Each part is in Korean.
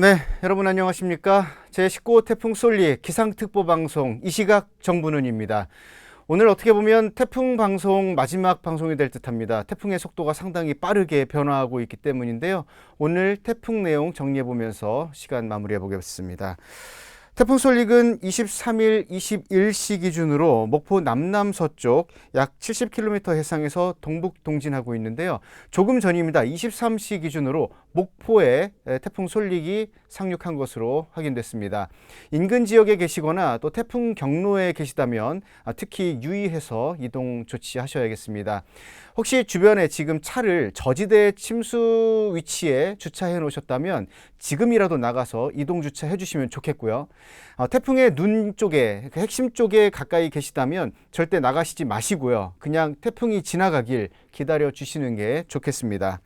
네, 여러분 안녕하십니까? 제19호 태풍 솔리 기상특보 방송 이 시각 정부는입니다. 오늘 어떻게 보면 태풍 방송 마지막 방송이 될 듯합니다. 태풍의 속도가 상당히 빠르게 변화하고 있기 때문인데요. 오늘 태풍 내용 정리해 보면서 시간 마무리해 보겠습니다. 태풍 솔릭은 23일 21시 기준으로 목포 남남 서쪽 약 70km 해상에서 동북 동진하고 있는데요. 조금 전입니다. 23시 기준으로 목포에 태풍 솔릭이 상륙한 것으로 확인됐습니다. 인근 지역에 계시거나 또 태풍 경로에 계시다면 아, 특히 유의해서 이동 조치하셔야겠습니다. 혹시 주변에 지금 차를 저지대 침수 위치에 주차해 놓으셨다면 지금이라도 나가서 이동 주차해 주시면 좋겠고요. 어, 태풍의 눈 쪽에 그 핵심 쪽에 가까이 계시다면 절대 나가시지 마시고요. 그냥 태풍이 지나가길 기다려 주시는 게 좋겠습니다.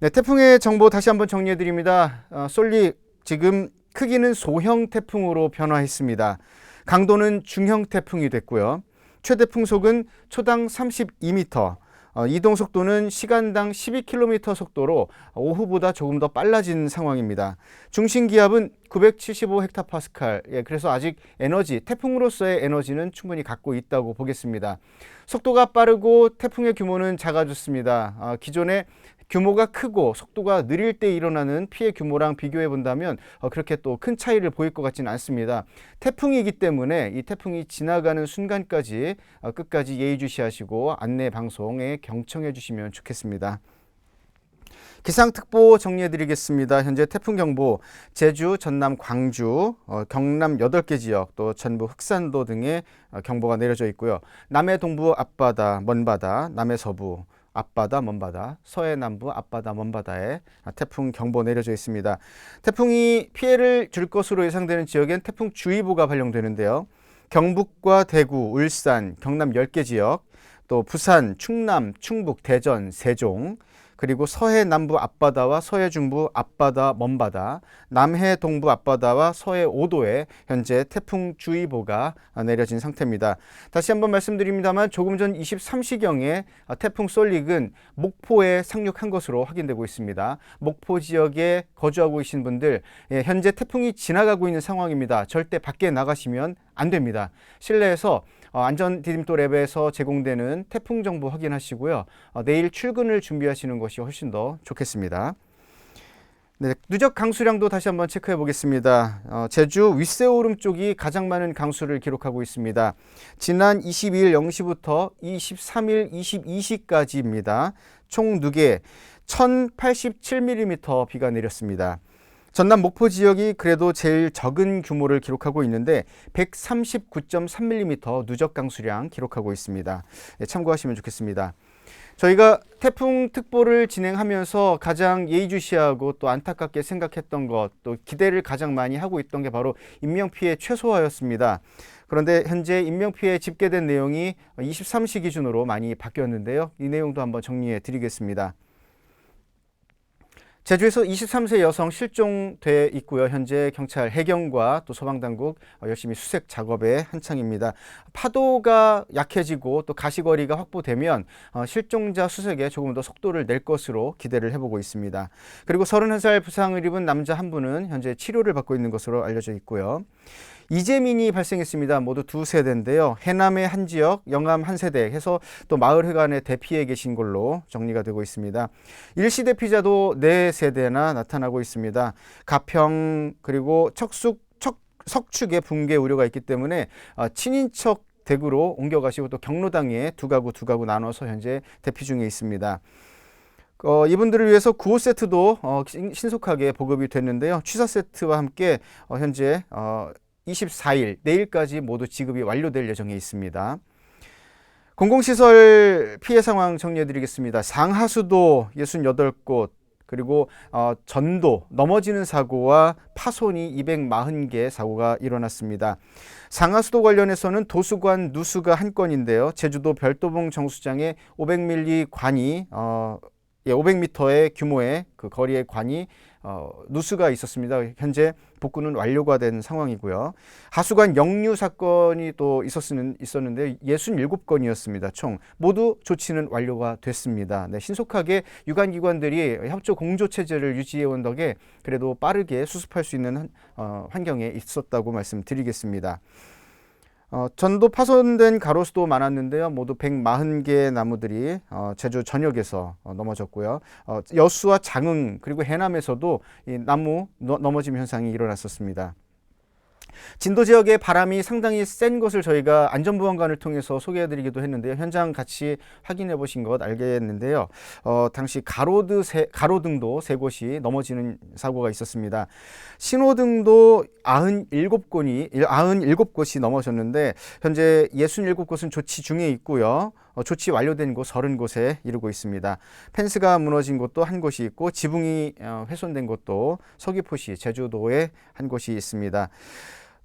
네, 태풍의 정보 다시 한번 정리해 드립니다. 어, 솔리 지금 크기는 소형 태풍으로 변화했습니다. 강도는 중형 태풍이 됐고요. 최대 풍속은 초당 32m, 어, 이동 속도는 시간당 12km 속도로 오후보다 조금 더 빨라진 상황입니다. 중심 기압은 975헥타파스칼. 예, 그래서 아직 에너지, 태풍으로서의 에너지는 충분히 갖고 있다고 보겠습니다. 속도가 빠르고 태풍의 규모는 작아졌습니다. 어, 기존에 규모가 크고 속도가 느릴 때 일어나는 피해 규모랑 비교해 본다면 어, 그렇게 또 큰 차이를 보일 것 같지는 않습니다. 태풍이기 때문에 이 태풍이 지나가는 순간까지 어, 끝까지 예의주시하시고 안내 방송에 경청해 주시면 좋겠습니다. 기상특보 정리해 드리겠습니다. 현재 태풍 경보 제주, 전남, 광주, 어, 경남 8개 지역 또 전부 흑산도 등의 어, 경보가 내려져 있고요. 남해 동부 앞바다, 먼바다, 남해 서부 앞바다, 먼바다, 서해 남부 앞바다, 먼바다에 태풍 경보 내려져 있습니다. 태풍이 피해를 줄 것으로 예상되는 지역엔 태풍 주의보가 발령되는데요. 경북과 대구, 울산, 경남 10개 지역, 또 부산, 충남, 충북, 대전, 세종, 그리고 서해 남부 앞바다와 서해 중부 앞바다 먼바다, 남해 동부 앞바다와 서해 5도에 현재 태풍 주의보가 내려진 상태입니다. 다시 한번 말씀드립니다만 조금 전 23시경에 태풍 솔릭은 목포에 상륙한 것으로 확인되고 있습니다. 목포 지역에 거주하고 계신 분들 예, 현재 태풍이 지나가고 있는 상황입니다. 절대 밖에 나가시면 안 됩니다. 실내에서 어, 안전 디딤돌 앱에서 제공되는 태풍 정보 확인하시고요. 어, 내일 출근을 준비하시는 것이 훨씬 더 좋겠습니다. 네, 누적 강수량도 다시 한번 체크해 보겠습니다. 어, 제주 윗세오름 쪽이 가장 많은 강수를 기록하고 있습니다. 지난 22일 0시부터 23일 22시까지입니다. 총 누계 1087mm 비가 내렸습니다. 전남 목포 지역이 그래도 제일 적은 규모를 기록하고 있는데 139.3mm 누적 강수량 기록하고 있습니다. 네, 참고하시면 좋겠습니다. 저희가 태풍 특보를 진행하면서 가장 예의주시하고 또 안타깝게 생각했던 것, 또 기대를 가장 많이 하고 있던 게 바로 인명피해 최소화였습니다. 그런데 현재 인명피해 집계된 내용이 23시 기준으로 많이 바뀌었는데요. 이 내용도 한번 정리해 드리겠습니다. 제주에서 23세 여성 실종돼 있고요. 현재 경찰, 해경과 또 소방당국 열심히 수색 작업에 한창입니다. 파도가 약해지고 또 가시거리가 확보되면 어, 실종자 수색에 조금 더 속도를 낼 것으로 기대를 해보고 있습니다. 그리고 31살 부상을 입은 남자 한 분은 현재 치료를 받고 있는 것으로 알려져 있고요. 이재민이 발생했습니다. 모두 두 세대인데요. 해남의 한 지역, 영암 한 세대 해서 또 마을회관에 대피해 계신 걸로 정리가 되고 있습니다. 일시 대피자도 네 세대나 나타나고 있습니다. 가평 그리고 척숙 척, 석축의 붕괴 우려가 있기 때문에 어, 친인척 댁으로 옮겨가시고 또 경로당에 두 가구 두 가구 나눠서 현재 대피 중에 있습니다. 어, 이분들을 위해서 구호 세트도 어, 신속하게 보급이 됐는데요. 취사 세트와 함께 어, 현재 어, 24일 내일까지 모두 지급이 완료될 예정에 있습니다. 공공시설 피해 상황 정리해 드리겠습니다. 상하수도 68곳, 그리고 어, 전도 넘어지는 사고와 파손이 240개 사고가 일어났습니다. 상하수도 관련해서는 도수관 누수가 한 건인데요. 제주도 별도봉 정수장에 500밀리 관이 어, 예, 500m의 규모의 그 거리의 관이 어, 누수가 있었습니다. 현재 복구는 완료가 된 상황이고요. 하수관 역류 사건이 또 있었는, 있었는데 67건이었습니다. 총 모두 조치는 완료가 됐습니다. 네, 신속하게 유관기관들이 협조 공조 체제를 유지해 온 덕에 그래도 빠르게 수습할 수 있는 한, 어, 환경에 있었다고 말씀드리겠습니다. 어, 전도 파손된 가로수도 많았는데요. 모두 140개의 나무들이 어, 제주 전역에서 어, 넘어졌고요. 어, 여수와 장흥 그리고 해남에서도 이 나무 너, 넘어짐 현상이 일어났었습니다. 진도 지역의 바람이 상당히 센 것을 저희가 안전보안관을 통해서 소개해드리기도 했는데요. 현장 같이 확인해 보신 것 알겠는데요. 어, 당시 가로드 세, 가로등도 세 곳이 넘어지는 사고가 있었습니다. 신호등도 97곳이 97곳이 넘어졌는데 현재 67곳은 조치 중에 있고요. 어, 조치 완료된 곳 30곳에 이르고 있습니다. 펜스가 무너진 곳도 한 곳이 있고 지붕이 어, 훼손된 곳도 서귀포시 제주도에 한 곳이 있습니다.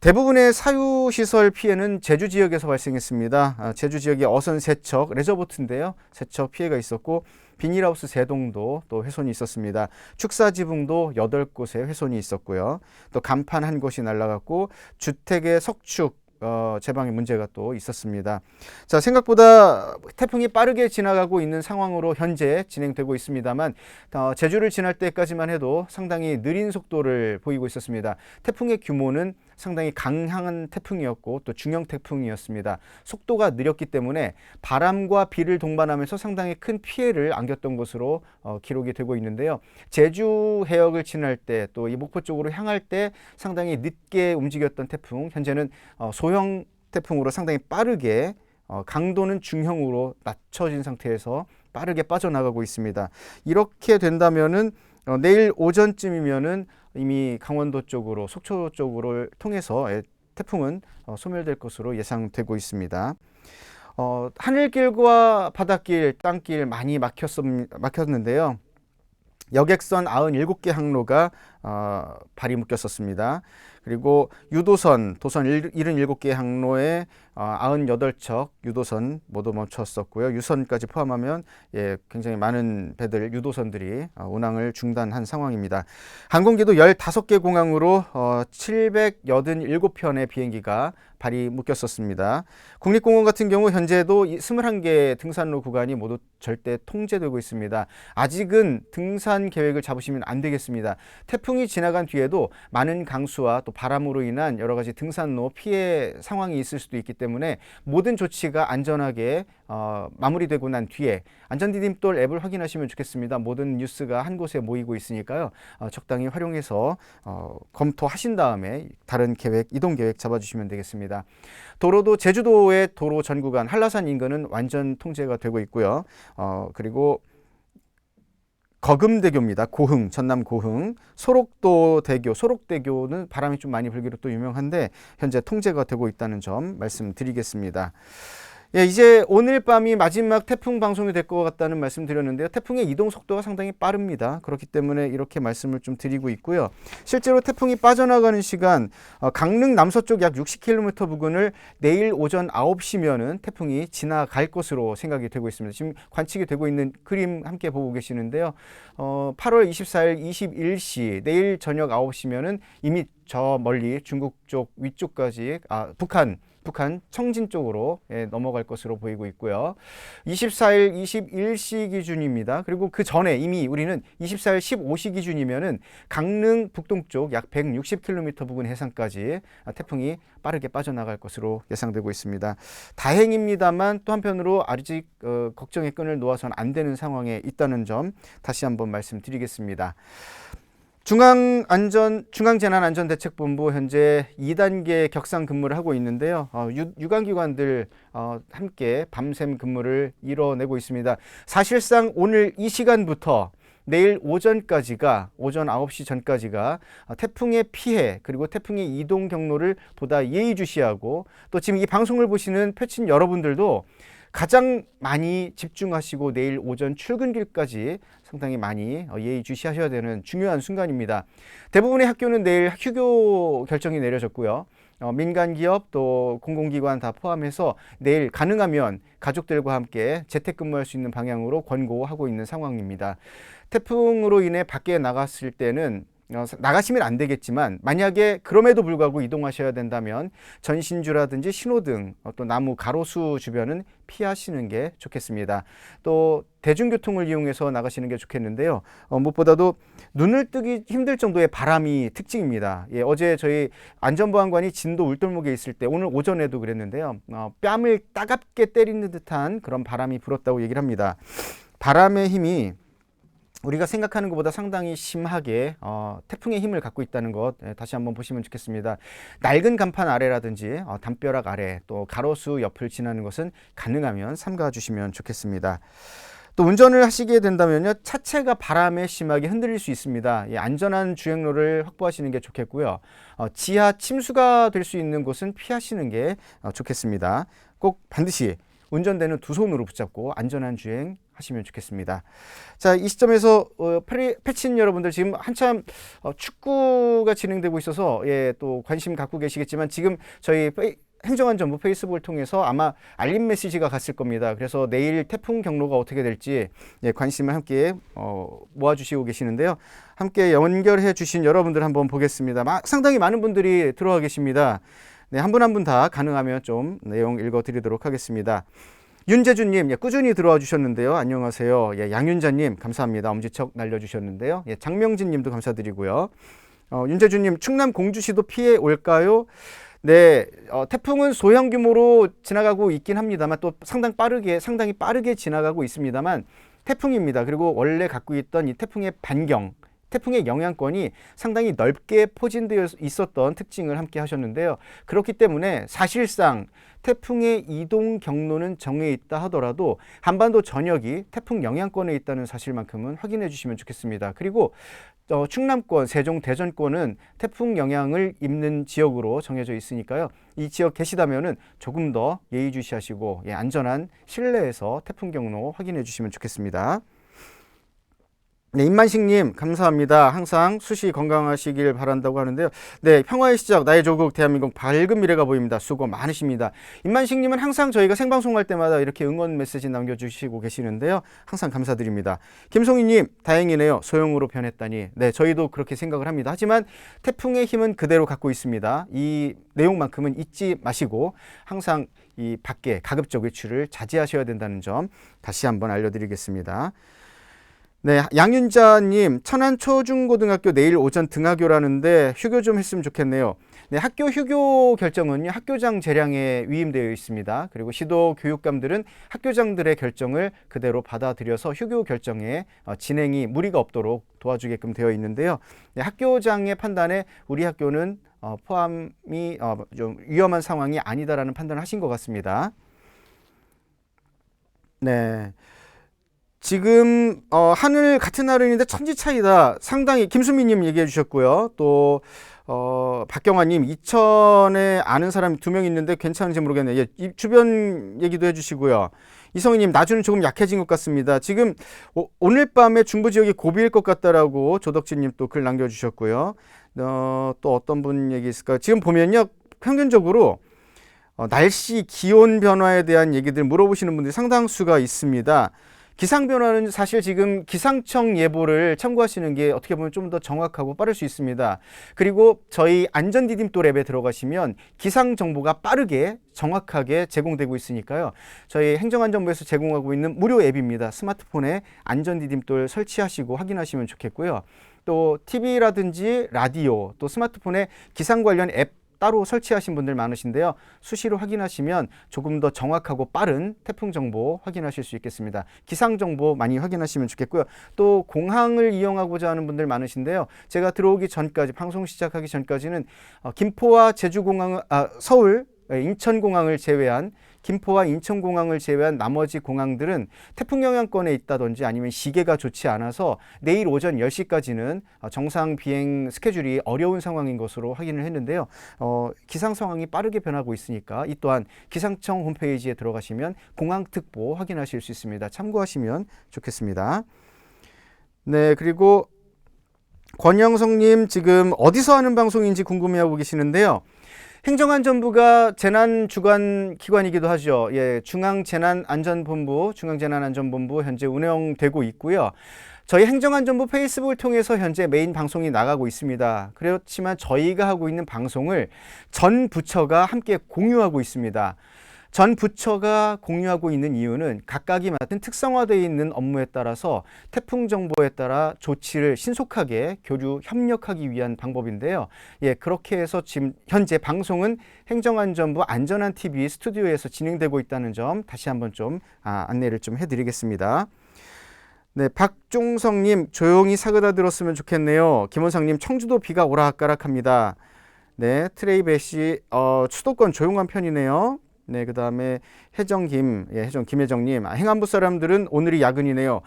대부분의 사유시설 피해는 제주 지역에서 발생했습니다. 아, 제주 지역의 어선 세척, 레저보트인데요. 세척 피해가 있었고 비닐하우스 세 동도 또 훼손이 있었습니다. 축사 지붕도 여덟 곳에 훼손이 있었고요. 또 간판 한 곳이 날라갔고 주택의 석축 어, 제방의 문제가 또 있었습니다. 자, 생각보다 태풍이 빠르게 지나가고 있는 상황으로 현재 진행되고 있습니다만, 어, 제주를 지날 때까지만 해도 상당히 느린 속도를 보이고 있었습니다. 태풍의 규모는 상당히 강한 태풍이었고 또 중형 태풍이었습니다. 속도가 느렸기 때문에 바람과 비를 동반하면서 상당히 큰 피해를 안겼던 것으로 어, 기록이 되고 있는데요. 제주 해역을 지날 때 또 이 목포 쪽으로 향할 때 상당히 늦게 움직였던 태풍 현재는 어, 소형 태풍으로 상당히 빠르게 어, 강도는 중형으로 낮춰진 상태에서 빠르게 빠져나가고 있습니다. 이렇게 된다면은 어, 내일 오전쯤이면은 이미 강원도 쪽으로 속초 쪽으로 통해서 예, 태풍은 어, 소멸될 것으로 예상되고 있습니다. 어, 하늘길과 바닷길, 땅길 많이 막혔, 막혔는데요. 여객선 97개 항로가 어, 발이 묶였었습니다. 그리고 유도선, 도선 77개 항로에 어, 98척 유도선 모두 멈췄었고요. 유선까지 포함하면 예, 굉장히 많은 배들, 유도선들이 어, 운항을 중단한 상황입니다. 항공기도 15개 공항으로 어, 787편의 비행기가 발이 묶였었습니다. 국립공원 같은 경우 현재도 21개 등산로 구간이 모두 절대 통제되고 있습니다. 아직은 등산 계획을 잡으시면 안 되겠습니다. 태풍 이 지나간 뒤에도 많은 강수와 또 바람으로 인한 여러 가지 등산로 피해 상황이 있을 수도 있기 때문에 모든 조치가 안전하게 어, 마무리되고 난 뒤에 안전디딤돌 앱을 확인하시면 좋겠습니다. 모든 뉴스가 한 곳에 모이고 있으니까요. 어, 적당히 활용해서 어, 검토하신 다음에 다른 계획, 이동 계획 잡아주시면 되겠습니다. 도로도 제주도의 도로 전 구간 한라산 인근은 완전 통제가 되고 있고요. 어, 그리고 거금대교입니다. 고흥, 전남 고흥, 소록도 대교, 소록대교는 바람이 좀 많이 불기로 또 유명한데 현재 통제가 되고 있다는 점 말씀드리겠습니다. 예, 이제 오늘 밤이 마지막 태풍 방송이 될 것 같다는 말씀 드렸는데요. 태풍의 이동 속도가 상당히 빠릅니다. 그렇기 때문에 이렇게 말씀을 좀 드리고 있고요. 실제로 태풍이 빠져나가는 시간, 어, 강릉 남서쪽 약 60km 부근을 내일 오전 9시면은 태풍이 지나갈 것으로 생각이 되고 있습니다. 지금 관측이 되고 있는 그림 함께 보고 계시는데요. 어, 8월 24일 21시, 내일 저녁 9시면은 이미 저 멀리 중국 쪽 위쪽까지, 아, 북한, 북한 청진 쪽으로 예, 넘어갈 것으로 보이고 있고요. 24일 21시 기준입니다. 그리고 그 전에 이미 우리는 24일 15시 기준이면은 강릉 북동쪽 약 160km 부근 해상까지 태풍이 빠르게 빠져나갈 것으로 예상되고 있습니다. 다행입니다만 또 한편으로 아직 어, 걱정의 끈을 놓아서는 안 되는 상황에 있다는 점 다시 한번 말씀드리겠습니다. 중앙 안전 중앙 재난 안전 대책 본부 현재 2단계 격상 근무를 하고 있는데요. 어, 유, 유관 기관들 어, 함께 밤샘 근무를 이뤄내고 있습니다. 사실상 오늘 이 시간부터 내일 오전까지가 오전 9시 전까지가 어, 태풍의 피해 그리고 태풍의 이동 경로를 보다 예의주시하고 또 지금 이 방송을 보시는 표친 여러분들도 가장 많이 집중하시고 내일 오전 출근길까지 상당히 많이 어, 예의주시하셔야 되는 중요한 순간입니다. 대부분의 학교는 내일 휴교 결정이 내려졌고요. 어, 민간 기업 또 공공기관 다 포함해서 내일 가능하면 가족들과 함께 재택근무할 수 있는 방향으로 권고하고 있는 상황입니다. 태풍으로 인해 밖에 나갔을 때는 어, 나가시면 안 되겠지만 만약에 그럼에도 불구하고 이동하셔야 된다면 전신주라든지 신호등 어, 또 나무 가로수 주변은 피하시는 게 좋겠습니다. 또 대중교통을 이용해서 나가시는 게 좋겠는데요. 어, 무엇보다도 눈을 뜨기 힘들 정도의 바람이 특징입니다. 예, 어제 저희 안전보안관이 진도 울돌목에 있을 때 오늘 오전에도 그랬는데요. 어, 뺨을 따갑게 때리는 듯한 그런 바람이 불었다고 얘기를 합니다. 바람의 힘이 우리가 생각하는 것보다 상당히 심하게 어, 태풍의 힘을 갖고 있다는 것 예, 다시 한번 보시면 좋겠습니다. 낡은 간판 아래라든지 어, 담벼락 아래 또 가로수 옆을 지나는 것은 가능하면 삼가 주시면 좋겠습니다. 또 운전을 하시게 된다면요 차체가 바람에 심하게 흔들릴 수 있습니다. 예, 안전한 주행로를 확보하시는 게 좋겠고요. 어, 지하 침수가 될 수 있는 곳은 피하시는 게 어, 좋겠습니다. 꼭 반드시 운전대는 두 손으로 붙잡고 안전한 주행 하시면 좋겠습니다. 자, 이 시점에서 어, 패친 여러분들 지금 한참 어, 축구가 진행되고 있어서 예, 또 관심 갖고 계시겠지만 지금 저희 페이, 행정안전부 페이스북을 통해서 아마 알림 메시지가 갔을 겁니다. 그래서 내일 태풍 경로가 어떻게 될지 예, 관심을 함께 어, 모아주시고 계시는데요. 함께 연결해 주신 여러분들 한번 보겠습니다. 마, 상당히 많은 분들이 들어와 계십니다. 네, 한 분 한 분 다 가능하면 좀 내용 읽어 드리도록 하겠습니다. 윤재준님, 예, 꾸준히 들어와 주셨는데요. 안녕하세요. 예, 양윤자님, 감사합니다. 엄지척 날려주셨는데요. 예, 장명진님도 감사드리고요. 어, 윤재준님, 충남 공주시도 피해 올까요? 네, 어, 태풍은 소형 규모로 지나가고 있긴 합니다만 또 상당 빠르게, 상당히 빠르게 지나가고 있습니다만 태풍입니다. 그리고 원래 갖고 있던 이 태풍의 반경, 태풍의 영향권이 상당히 넓게 포진되어 있었던 특징을 함께 하셨는데요. 그렇기 때문에 사실상 태풍의 이동 경로는 정해 있다 하더라도 한반도 전역이 태풍 영향권에 있다는 사실만큼은 확인해 주시면 좋겠습니다. 그리고 어, 충남권, 세종, 대전권은 태풍 영향을 입는 지역으로 정해져 있으니까요. 이 지역 계시다면은 조금 더 예의주시하시고 예, 안전한 실내에서 태풍 경로 확인해 주시면 좋겠습니다. 네, 임만식님 감사합니다. 항상 수시 건강하시길 바란다고 하는데요. 네, 평화의 시작 나의 조국 대한민국 밝은 미래가 보입니다. 수고 많으십니다. 임만식님은 항상 저희가 생방송할 때마다 이렇게 응원 메시지 남겨주시고 계시는데요. 항상 감사드립니다. 김송희님 다행이네요. 소형으로 변했다니. 네, 저희도 그렇게 생각을 합니다. 하지만 태풍의 힘은 그대로 갖고 있습니다. 이 내용만큼은 잊지 마시고 항상 이 밖에 가급적 외출을 자제하셔야 된다는 점 다시 한번 알려드리겠습니다. 네, 양윤자님, 천안 초중고등학교 내일 오전 등하교라는데 휴교 좀 했으면 좋겠네요. 네, 학교 휴교 결정은요, 학교장 재량에 위임되어 있습니다. 그리고 시도 교육감들은 학교장들의 결정을 그대로 받아들여서 휴교 결정에 어, 진행이 무리가 없도록 도와주게끔 되어 있는데요. 네, 학교장의 판단에 우리 학교는 어, 포함이 어, 좀 위험한 상황이 아니다라는 판단을 하신 것 같습니다. 네. 지금 어, 하늘 같은 하늘인데 천지 차이다. 상당히 김수미님 얘기해 주셨고요. 또 어, 박경화님 이천에 아는 사람이 두 명 있는데 괜찮은지 모르겠네요. 예, 이 주변 얘기도 해주시고요. 이성희님 나주는 조금 약해진 것 같습니다. 지금 오, 오늘 밤에 중부 지역이 고비일 것 같다라고 조덕진님 또 글 남겨주셨고요. 어, 또 어떤 분 얘기 있을까? 지금 보면요 평균적으로 어, 날씨 기온 변화에 대한 얘기들 물어보시는 분들이 상당수가 있습니다. 기상 변화는 사실 지금 기상청 예보를 참고하시는 게 어떻게 보면 좀 더 정확하고 빠를 수 있습니다. 그리고 저희 안전 디딤돌 앱에 들어가시면 기상 정보가 빠르게 정확하게 제공되고 있으니까요. 저희 행정안전부에서 제공하고 있는 무료 앱입니다. 스마트폰에 안전 디딤돌 설치하시고 확인하시면 좋겠고요. 또 TV라든지 라디오, 또 스마트폰에 기상 관련 앱 따로 설치하신 분들 많으신데요. 수시로 확인하시면 조금 더 정확하고 빠른 태풍 정보 확인하실 수 있겠습니다. 기상 정보 많이 확인하시면 좋겠고요. 또 공항을 이용하고자 하는 분들 많으신데요. 제가 들어오기 전까지 방송 시작하기 전까지는 어, 김포와 제주공항, 아, 서울, 인천공항을 제외한 김포와 인천공항을 제외한 나머지 공항들은 태풍 영향권에 있다든지 아니면 시계가 좋지 않아서 내일 오전 10시까지는 어, 정상 비행 스케줄이 어려운 상황인 것으로 확인을 했는데요. 어, 기상 상황이 빠르게 변하고 있으니까 이 또한 기상청 홈페이지에 들어가시면 공항 특보 확인하실 수 있습니다. 참고하시면 좋겠습니다. 네, 그리고 권영성님 지금 어디서 하는 방송인지 궁금해하고 계시는데요. 행정안전부가 재난 주관 기관이기도 하죠. 예, 중앙재난안전본부, 중앙재난안전본부 현재 운영되고 있고요. 저희 행정안전부 페이스북을 통해서 현재 메인 방송이 나가고 있습니다. 그렇지만 저희가 하고 있는 방송을 전 부처가 함께 공유하고 있습니다. 전 부처가 공유하고 있는 이유는 각각이 맡은 특성화되어 있는 업무에 따라서 태풍 정보에 따라 조치를 신속하게 교류 협력하기 위한 방법인데요. 예, 그렇게 해서 지금 현재 방송은 행정안전부 안전한 TV 스튜디오에서 진행되고 있다는 점 다시 한번 좀 아, 안내를 좀 해드리겠습니다. 네, 박종성님 조용히 사그다 들었으면 좋겠네요. 김원상님 청주도 비가 오락가락합니다. 네, 트레이베시 어, 수도권 조용한 편이네요. 네, 그 다음에 해정김, 예, 해정 김혜정님, 아, 행안부 사람들은 오늘이 야근이네요.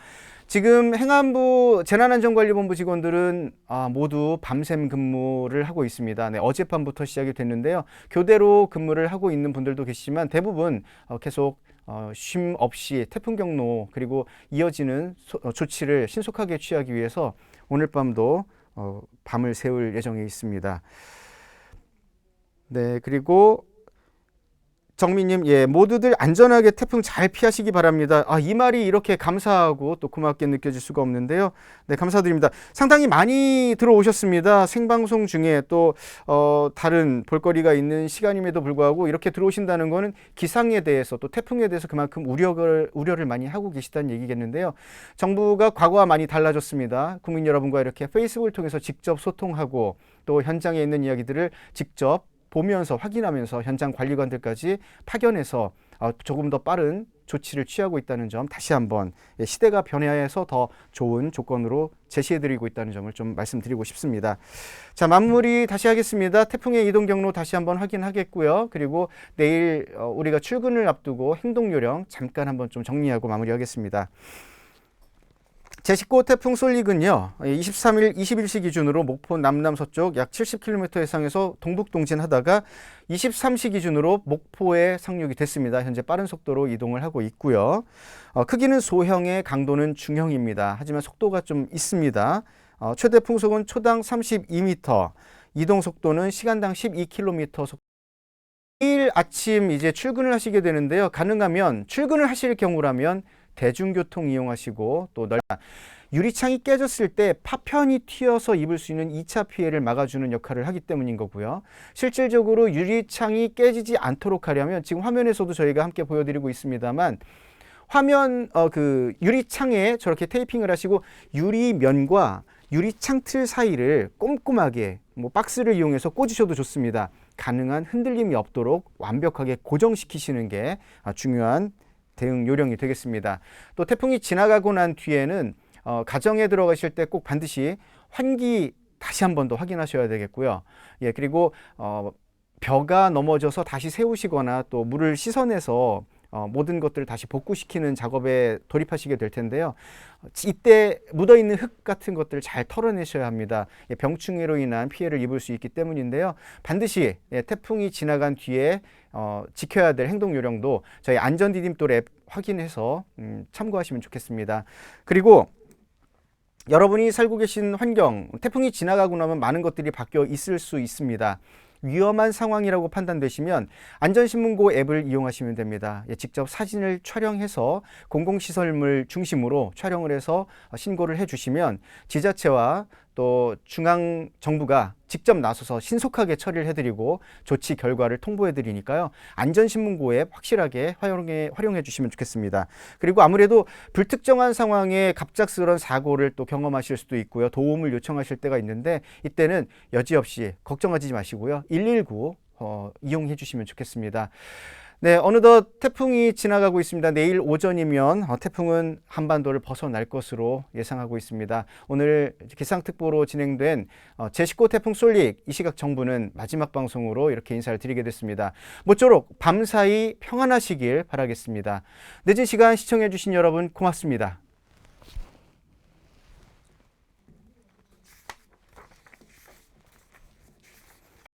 지금 행안부 재난안전관리본부 직원들은 아, 모두 밤샘 근무를 하고 있습니다. 네, 어젯밤부터 시작이 됐는데요. 교대로 근무를 하고 있는 분들도 계시지만 대부분 어, 계속 어, 쉼 없이 태풍 경로 그리고 이어지는 소, 어, 조치를 신속하게 취하기 위해서 오늘 밤도 어, 밤을 새울 예정에 있습니다. 네, 그리고 정민님, 예, 모두들 안전하게 태풍 잘 피하시기 바랍니다. 아, 이 말이 이렇게 감사하고 또 고맙게 느껴질 수가 없는데요. 네, 감사드립니다. 상당히 많이 들어오셨습니다. 생방송 중에 또, 어, 다른 볼거리가 있는 시간임에도 불구하고 이렇게 들어오신다는 거는 기상에 대해서 또 태풍에 대해서 그만큼 우려를, 우려를 많이 하고 계시다는 얘기겠는데요. 정부가 과거와 많이 달라졌습니다. 국민 여러분과 이렇게 페이스북을 통해서 직접 소통하고 또 현장에 있는 이야기들을 직접 보면서 확인하면서 현장 관리관들까지 파견해서 어, 조금 더 빠른 조치를 취하고 있다는 점 다시 한번 예, 시대가 변해서 더 좋은 조건으로 제시해드리고 있다는 점을 좀 말씀드리고 싶습니다. 자 마무리 다시 하겠습니다. 태풍의 이동 경로 다시 한번 확인하겠고요. 그리고 내일 어, 우리가 출근을 앞두고 행동 요령 잠깐 한번 좀 정리하고 마무리하겠습니다. 제19호 태풍 솔릭은요, 23일 21시 기준으로 목포 남남서쪽 약 70km 해상에서 동북 동진하다가 23시 기준으로 목포에 상륙이 됐습니다. 현재 빠른 속도로 이동을 하고 있고요. 어, 크기는 소형의 강도는 중형입니다. 하지만 속도가 좀 있습니다. 어, 최대 풍속은 초당 32m, 이동 속도는 시간당 12km 속. 내일 아침 이제 출근을 하시게 되는데요. 가능하면 출근을 하실 경우라면 대중교통 이용하시고 또 넓. 유리창이 깨졌을 때 파편이 튀어서 입을 수 있는 2차 피해를 막아주는 역할을 하기 때문인 거고요. 실질적으로 유리창이 깨지지 않도록 하려면 지금 화면에서도 저희가 함께 보여드리고 있습니다만 화면 어 그 유리창에 저렇게 테이핑을 하시고 유리면과 유리창 틀 사이를 꼼꼼하게 뭐 박스를 이용해서 꽂으셔도 좋습니다. 가능한 흔들림이 없도록 완벽하게 고정시키시는 게 아, 중요한 대응 요령이 되겠습니다. 또 태풍이 지나가고 난 뒤에는 어, 가정에 들어가실 때 꼭 반드시 환기 다시 한 번 더 확인하셔야 되겠고요. 예, 그리고 어, 벼가 넘어져서 다시 세우시거나 또 물을 씻어내서 어, 모든 것들을 다시 복구시키는 작업에 돌입하시게 될 텐데요. 이때 묻어 있는 흙 같은 것들을 잘 털어내셔야 합니다. 예, 병충해로 인한 피해를 입을 수 있기 때문인데요. 반드시 예, 태풍이 지나간 뒤에 어, 지켜야 될 행동 요령도 저희 안전 디딤돌 앱 확인해서 음, 참고하시면 좋겠습니다. 그리고 여러분이 살고 계신 환경, 태풍이 지나가고 나면 많은 것들이 바뀌어 있을 수 있습니다. 위험한 상황이라고 판단되시면 안전신문고 앱을 이용하시면 됩니다. 예, 직접 사진을 촬영해서 공공시설물 중심으로 촬영을 해서 신고를 해주시면 지자체와 또 중앙 정부가 직접 나서서 신속하게 처리를 해드리고 조치 결과를 통보해드리니까요 안전신문고 앱 확실하게 활용해 활용해 주시면 좋겠습니다. 그리고 아무래도 불특정한 상황에 갑작스러운 사고를 또 경험하실 수도 있고요 도움을 요청하실 때가 있는데 이때는 여지없이 걱정하지 마시고요 119 어, 이용해 주시면 좋겠습니다. 네, 어느덧 태풍이 지나가고 있습니다. 내일 오전이면 어, 태풍은 한반도를 벗어날 것으로 예상하고 있습니다. 오늘 기상특보로 진행된 어, 제19 태풍 솔릭 이 시각 정부는 마지막 방송으로 이렇게 인사를 드리게 됐습니다. 모쪼록 밤사이 평안하시길 바라겠습니다. 늦은 시간 시청해주신 여러분 고맙습니다.